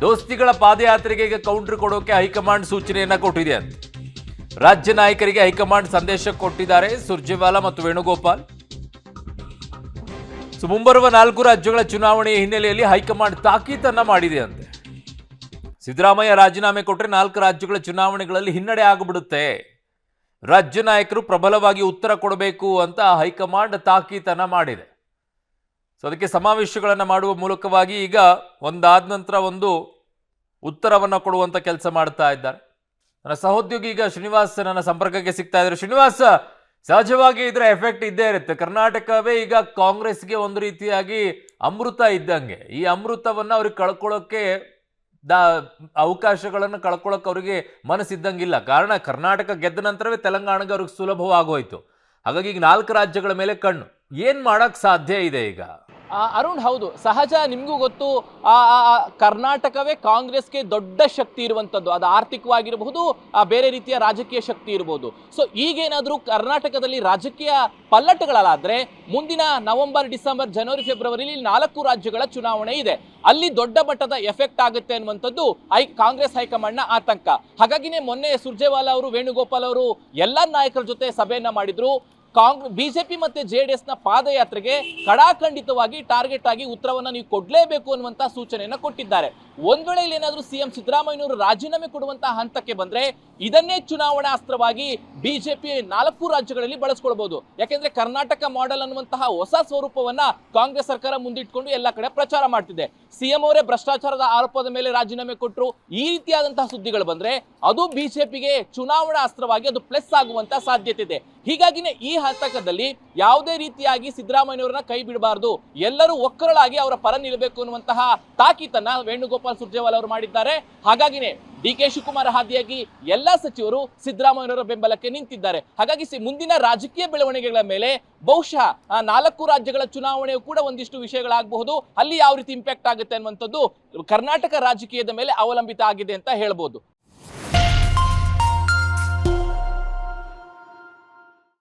ದೋಸ್ತಿಗಳ ಪಾದಯಾತ್ರೆಗೆ ಈಗ ಕೌಂಟರ್ ಕೊಡೋಕೆ ಹೈಕಮಾಂಡ್ ಸೂಚನೆಯನ್ನ ಕೊಟ್ಟಿದೆ ಅಂತ. ರಾಜ್ಯ ನಾಯಕರಿಗೆ ಹೈಕಮಾಂಡ್ ಸಂದೇಶ ಕೊಟ್ಟಿದ್ದಾರೆ ಸುರ್ಜೇವಾಲಾ ಮತ್ತು ವೇಣುಗೋಪಾಲ್. ಸೊ, ಮುಂಬರುವ ನಾಲ್ಕು ರಾಜ್ಯಗಳ ಚುನಾವಣೆಯ ಹಿನ್ನೆಲೆಯಲ್ಲಿ ಹೈಕಮಾಂಡ್ ತಾಕೀತನ್ನ ಮಾಡಿದೆ ಅಂತೆ. ಸಿದ್ದರಾಮಯ್ಯ ರಾಜೀನಾಮೆ ಕೊಟ್ಟರೆ ನಾಲ್ಕು ರಾಜ್ಯಗಳ ಚುನಾವಣೆಗಳಲ್ಲಿ ಹಿನ್ನಡೆ ಆಗಿಬಿಡುತ್ತೆ. ರಾಜ್ಯ ನಾಯಕರು ಪ್ರಬಲವಾಗಿ ಉತ್ತರ ಕೊಡಬೇಕು ಅಂತ ಹೈಕಮಾಂಡ್ ತಾಕೀತನ ಮಾಡಿದೆ. ಸೊ ಅದಕ್ಕೆ ಸಮಾವೇಶಗಳನ್ನು ಮಾಡುವ ಮೂಲಕವಾಗಿ ಈಗ ಒಂದಾದ ನಂತರ ಒಂದು ಉತ್ತರವನ್ನು ಕೊಡುವಂಥ ಕೆಲಸ ಮಾಡ್ತಾ ಇದ್ದಾರೆ. ನನ್ನ ಸಹೋದ್ಯೋಗಿ ಈಗ ಶ್ರೀನಿವಾಸ್ ನನ್ನ ಸಂಪರ್ಕಕ್ಕೆ ಸಿಗ್ತಾ ಇದ್ದಾರೆ. ಶ್ರೀನಿವಾಸ್, ಸಹಜವಾಗಿ ಇದರ ಎಫೆಕ್ಟ್ ಇದ್ದೇ ಇರುತ್ತೆ. ಕರ್ನಾಟಕವೇ ಈಗ ಕಾಂಗ್ರೆಸ್ಗೆ ಒಂದು ರೀತಿಯಾಗಿ ಅಮೃತ ಇದ್ದಂಗೆ. ಈ ಅಮೃತವನ್ನು ಅವ್ರಿಗೆ ಕಳ್ಕೊಳ್ಳೋಕ್ಕೆ ದ, ಅವಕಾಶಗಳನ್ನು ಕಳ್ಕೊಳ್ಳೋಕೆ ಅವರಿಗೆ ಮನಸ್ಸಿದ್ದಂಗಿಲ್ಲ. ಕಾರಣ ಕರ್ನಾಟಕ ಗೆದ್ದ ನಂತರವೇ ತೆಲಂಗಾಣಗೆ ಅವ್ರಿಗೆ ಸುಲಭವಾಗೋಯ್ತು. ಹಾಗಾಗಿ ಈಗ ನಾಲ್ಕು ರಾಜ್ಯಗಳ ಮೇಲೆ ಕಣ್ಣು. ಏನ್ ಮಾಡಕ್ ಸಾಧ್ಯ ಇದೆ ಈಗ? ಅರುಣ್ ಹೌದು. ಸಹಜ ನಿಮಗೂ ಗೊತ್ತು ಆ, ಕರ್ನಾಟಕವೇ ಕಾಂಗ್ರೆಸ್ಗೆ ದೊಡ್ಡ ಶಕ್ತಿ ಇರುವಂಥದ್ದು. ಅದು ಆರ್ಥಿಕವಾಗಿರಬಹುದು ಆ, ಬೇರೆ ರೀತಿಯ ರಾಜಕೀಯ ಶಕ್ತಿ ಇರಬಹುದು ಸೊ ಈಗೇನಾದರೂ ಕರ್ನಾಟಕದಲ್ಲಿ ರಾಜಕೀಯ ಪಲ್ಲಟಗಳಲ್ಲಾದರೆ ಮುಂದಿನ ನವೆಂಬರ್ ಡಿಸೆಂಬರ್ ಜನವರಿ ಫೆಬ್ರವರಿಲಿ ನಾಲ್ಕು ರಾಜ್ಯಗಳ ಚುನಾವಣೆ ಇದೆ. ಅಲ್ಲಿ ದೊಡ್ಡ ಮಟ್ಟದ ಎಫೆಕ್ಟ್ ಆಗುತ್ತೆ ಅನ್ನುವಂಥದ್ದು ಐ ಕಾಂಗ್ರೆಸ್ ಹೈಕಮಾಂಡ್ನ ಆತಂಕ. ಹಾಗಾಗಿನೇ ಮೊನ್ನೆ ಸುರ್ಜೇವಾಲಾ ಅವರು ವೇಣುಗೋಪಾಲ್ ಅವರು ಎಲ್ಲ ನಾಯಕರ ಜೊತೆ ಸಭೆಯನ್ನ ಮಾಡಿದ್ರು. ಕಾಂಗ್ರೆಸ್ ಬಿಜೆಪಿ ಮತ್ತೆ ಜೆ ಡಿ ಎಸ್ನ ಪಾದಯಾತ್ರೆಗೆ ಕಡಾಖಂಡಿತವಾಗಿ ಟಾರ್ಗೆಟ್ ಆಗಿ ಉತ್ತರವನ್ನು ನೀವು ಕೊಡಲೇಬೇಕು ಅನ್ನುವಂತ ಸೂಚನೆಯನ್ನ ಕೊಟ್ಟಿದ್ದಾರೆ. ಒಂದ್ ವೇಳೆ ಇಲ್ಲಿ ಏನಾದ್ರೂ ಸಿಎಂ ಸಿದ್ದರಾಮಯ್ಯನವರು ರಾಜೀನಾಮೆ ಕೊಡುವಂತಹ ಹಂತಕ್ಕೆ ಬಂದ್ರೆ ಇದನ್ನೇ ಚುನಾವಣಾ ಅಸ್ತ್ರವಾಗಿ ಬಿಜೆಪಿ ನಾಲ್ಕು ರಾಜ್ಯಗಳಲ್ಲಿ ಬಳಸ್ಕೊಳ್ಬಹುದು ಯಾಕೆಂದ್ರೆ ಕರ್ನಾಟಕ ಮಾಡೆಲ್ ಅನ್ನುವಂತಹ ಹೊಸ ಸ್ವರೂಪವನ್ನ ಕಾಂಗ್ರೆಸ್ ಸರ್ಕಾರ ಮುಂದಿಟ್ಕೊಂಡು ಎಲ್ಲ ಕಡೆ ಪ್ರಚಾರ ಮಾಡ್ತಿದೆ. ಸಿಎಂ ಅವರೇ ಭ್ರಷ್ಟಾಚಾರದ ಆರೋಪದ ಮೇಲೆ ರಾಜೀನಾಮೆ ಕೊಟ್ಟರು ಈ ರೀತಿಯಾದಂತಹ ಸುದ್ದಿಗಳು ಬಂದ್ರೆ ಅದು ಬಿಜೆಪಿಗೆ ಚುನಾವಣಾ ಅಸ್ತ್ರವಾಗಿ ಅದು ಪ್ಲಸ್ ಆಗುವಂತ ಸಾಧ್ಯತೆ ಇದೆ. ಹೀಗಾಗಿನೇ ಈ ಹಂತಕದಲ್ಲಿ ಯಾವುದೇ ರೀತಿಯಾಗಿ ಸಿದ್ದರಾಮಯ್ಯನವರನ್ನ ಕೈ ಬಿಡಬಾರದು. ಎಲ್ಲರೂ ಒಕ್ಕರಳಾಗಿ ಅವರ ಪರ ನಿಲ್ಲಬೇಕು ಅನ್ನುವಂತಹ ತಾಕೀತನ್ನ ವೇಣುಗೋಪಾಲ್ ಸುರ್ಜೇವಾಲ್ ಅವರು ಮಾಡಿದ್ದಾರೆ. ಹಾಗಾಗಿನೇ ಡಿ ಕೆ ಶಿವಕುಮಾರ್ ಹಾದಿಯಾಗಿ ಎಲ್ಲಾ ಸಚಿವರು ಸಿದ್ದರಾಮಯ್ಯವರ ಬೆಂಬಲಕ್ಕೆ ನಿಂತಿದ್ದಾರೆ. ಹಾಗಾಗಿ ಮುಂದಿನ ರಾಜಕೀಯ ಬೆಳವಣಿಗೆಗಳ ಮೇಲೆ ಬಹುಶಃ ನಾಲ್ಕು ರಾಜ್ಯಗಳ ಚುನಾವಣೆಯು ಕೂಡ ಒಂದಿಷ್ಟು ವಿಷಯಗಳಾಗಬಹುದು. ಅಲ್ಲಿ ಯಾವ ರೀತಿ ಇಂಪ್ಯಾಕ್ಟ್ ಆಗುತ್ತೆ ಅನ್ನುವಂಥದ್ದು ಕರ್ನಾಟಕ ರಾಜಕೀಯದ ಮೇಲೆ ಅವಲಂಬಿತ ಆಗಿದೆ ಅಂತ ಹೇಳ್ಬೋದು.